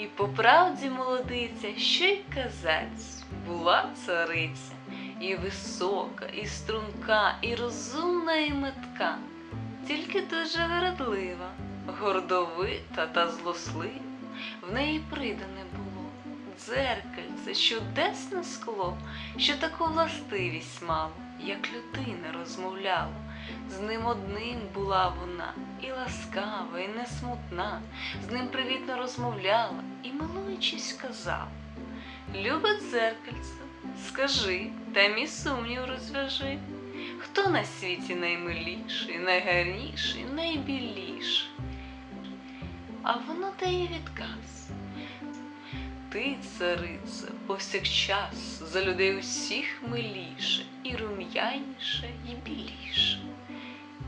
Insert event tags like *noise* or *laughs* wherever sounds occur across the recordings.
І по правді молодиця, що й казаць, була цариця, і висока, і струнка, і розумна, і метка, тільки дуже вередлива, гордовита та злослива. В неї придане було дзеркальце, чудесне скло, що таку властивість мало, як людина розмовляла. З ним одним була вона, і ласкава, і не смутна, з ним привітно розмовляла і, милуючись, сказала Любе дзеркальце, скажи, та мій сумнів розв'яжи, хто на світі наймиліший, найгарніший, найбіліший? А воно дає відказ. Ти, царице, повсякчас за людей усіх миліше, і рум'яніше, і біліше.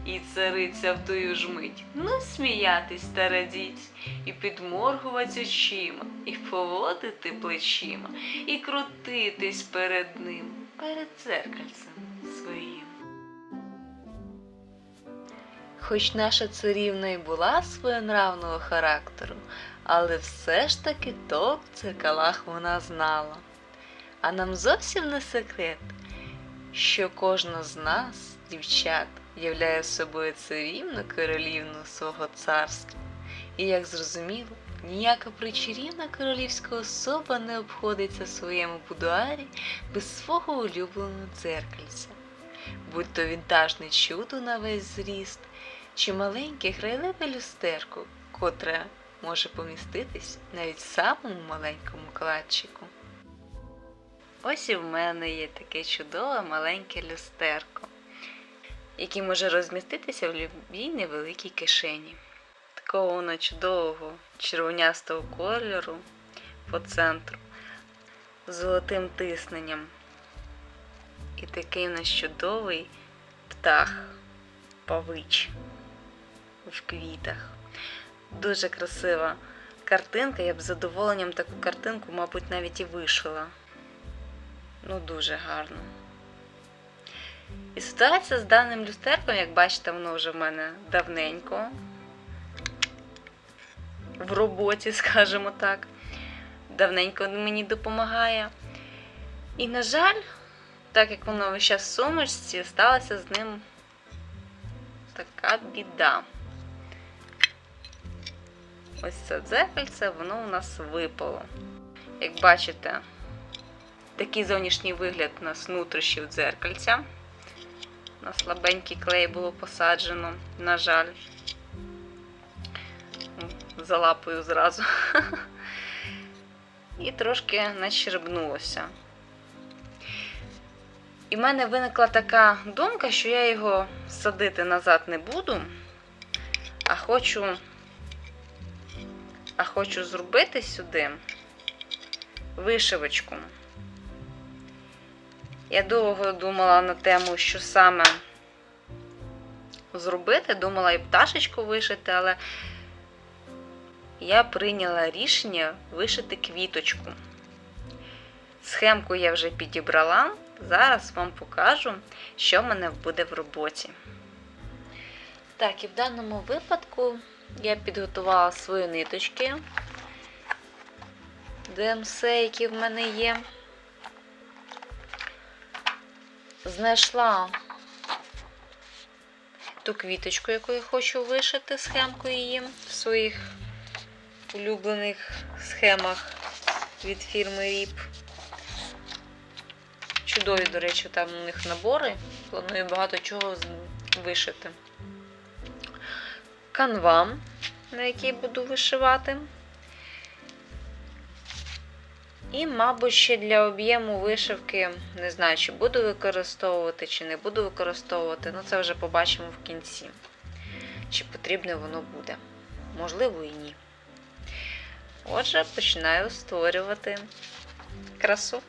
І цариця в тую ж мить ну сміятись та радіть, і підморгувати очима, і поводити плечима, і крутитись перед ним, перед дзеркальцем своїм. Хоч наша царівна й була своєнравного характеру, але все ж таки толк в дзеркалах вона знала. А нам зовсім не секрет, що кожна з нас, дівчат, являє собою царівну королівну свого царства. І як зрозуміло, ніяка причарівна королівська особа не обходиться в своєму будуарі без свого улюбленого дзеркальця, будь то вінтажне чудо на весь зріст, чи маленьке грайливе люстерко, котре може поміститись навіть в самому маленькому кладчику. Ось і в мене є таке чудове маленьке люстерко, яке може розміститися в любій невеликій кишені. Такого воно чудового червонястого кольору по центру з золотим тисненням. І такий у нас чудовий птах, павич в квітах. Дуже красива картинка. Я б з задоволенням таку картинку, мабуть, навіть і вишила. Ну, дуже гарно. І ситуація з даним люстерком, як бачите, воно вже в мене давненько. В роботі, *laughs* скажімо так. Давненько мені допомагає. І, на жаль, так як воно весь час в сумочці, сталася з ним така біда. Ось це дзеркальце, воно у нас випало. Як бачите, такий зовнішній вигляд у нас внутрішніх дзеркальця. На слабенький клей було посаджено, на жаль. Залапою зразу. *laughs* І трошки начербнулося. І в мене виникла така думка, що я його садити назад не буду, а хочу, а хочу зробити сюди вишивочку. Я довго думала на тему, що саме зробити. Думала і пташечку вишити, але я прийняла рішення вишити квіточку. Схемку я вже підібрала. Зараз вам покажу, що в мене буде в роботі. Так, і в даному випадку я підготувала свої ниточки ДМС, які в мене є. Знайшла ту квіточку, яку я хочу вишити, схемку її в своїх улюблених схемах від фірми RIP. Чудові, до речі, там у них набори. Планую багато чого вишити. Канва, на якій буду вишивати. І, мабуть, ще для об'єму вишивки, не знаю, чи буду використовувати, чи не буду використовувати. Ну, це вже побачимо в кінці. Чи потрібне воно буде. Можливо, і ні. Отже, починаю створювати красу.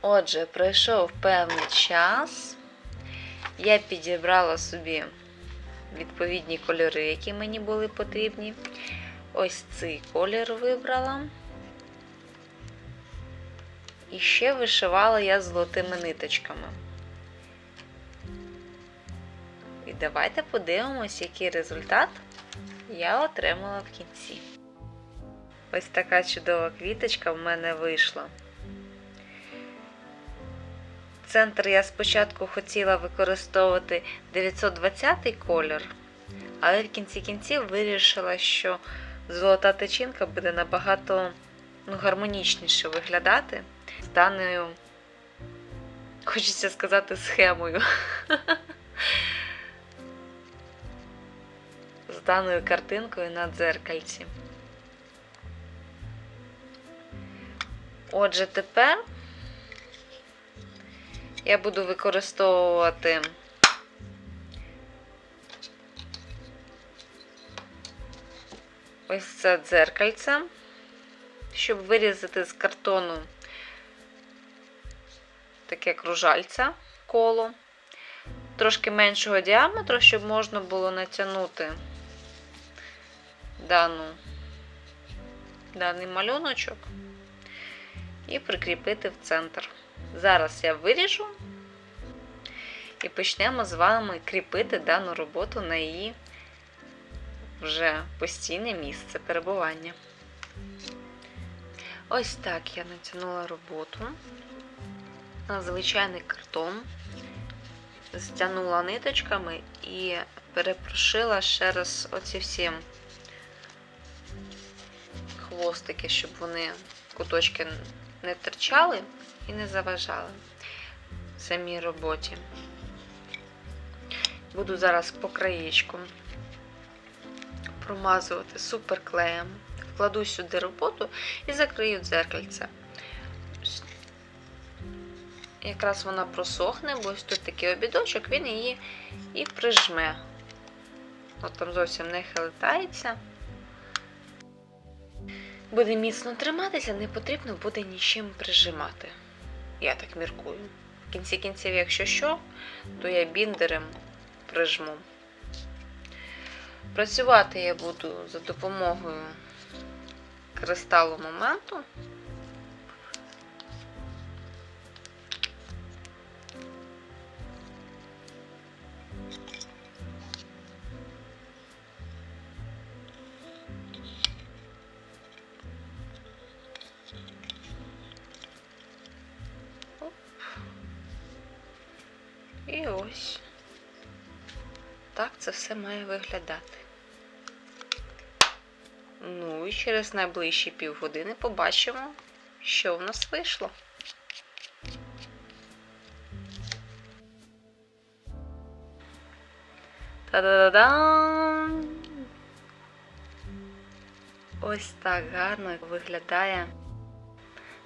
Отже, пройшов певний час. Я підібрала собі відповідні кольори, які мені були потрібні. Ось цей колір вибрала. І ще вишивала я золотими ниточками. І давайте подивимось, який результат я отримала в кінці. Ось така чудова квіточка в мене вийшла. Центр я спочатку хотіла використовувати 920 колір, але в кінці кінців вирішила, що золота течінка буде набагато ну, гармонічніше виглядати з даною, хочеться сказати, схемою. *laughs* З даною картинкою на дзеркальці. Отже, тепер я буду використовувати ось це дзеркальце, щоб вирізати з картону таке кружальце коло, трошки меншого діаметру, щоб можна було натягнути дану, даний малюночок і прикріпити в центр. Зараз я виріжу і почнемо з вами кріпити дану роботу на її вже постійне місце перебування. Ось так я натягнула роботу на звичайний картон, стягнула ниточками і перепрошила ще раз оці всі хвостики, щоб вони куточки не терчали і не заважали самій роботі. Буду зараз по краєчку промазувати суперклеєм, вкладу сюди роботу і закрию дзеркальце. Якраз вона просохне, бо ось тут такий обідочок, він її і прижме. От там зовсім не хилитається. Буде міцно триматися, не потрібно буде нічим прижимати. Я так міркую. В кінці кінців, якщо що, то я біндерем прижму. Працювати я буду за допомогою кристалу моменту. І ось так це все має виглядати. Ну і через найближчі півгодини побачимо, що в нас вийшло. Та-да-да-дам! Ось так гарно виглядає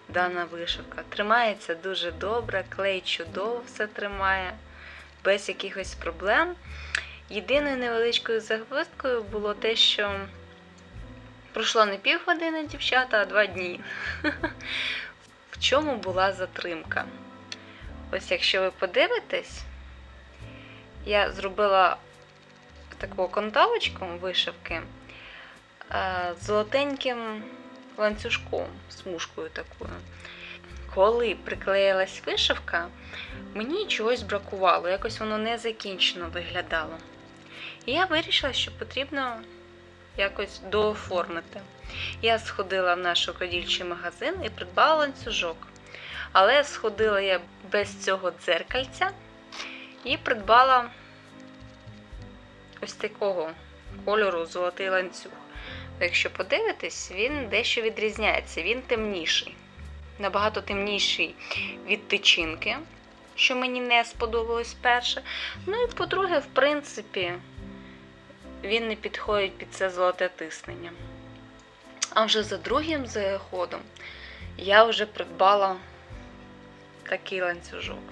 дана вишивка. Тримається дуже добре, клей чудово все тримає, без якихось проблем. Єдиною невеличкою загвоздкою було те, що пройшло не півгодини дівчата, а два дні. *laughs* В чому була затримка? Ось якщо ви подивитесь, я зробила таку конталочку вишивки е, з золотеньким ланцюжком, смужкою такою. Коли приклеїлась вишивка, мені чогось бракувало, якось воно не закінчено виглядало. І я вирішила, що потрібно якось дооформити. Я сходила в наш рукодільчий магазин і придбала ланцюжок. Але сходила я без цього дзеркальця і придбала ось такого кольору золотий ланцюг. Якщо подивитись, він дещо відрізняється, він темніший. Набагато темніший від тичинки, що мені не сподобалось перше. Ну і по-друге, в принципі, він не підходить під це золоте тиснення. А вже за другим заходом я вже придбала такий ланцюжок.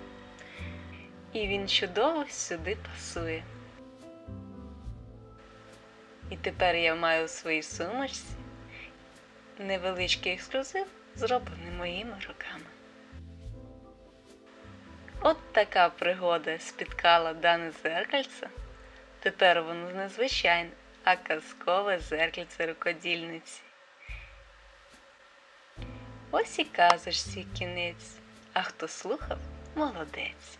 І він чудово сюди пасує. І тепер я маю у своїй сумочці невеличкий ексклюзив, зроблений моїми руками. От така пригода спіткала дане зеркальце. Тепер воно не звичайне, а казкове зеркальце рукодільниці. Ось і казочці кінець, а хто слухав молодець.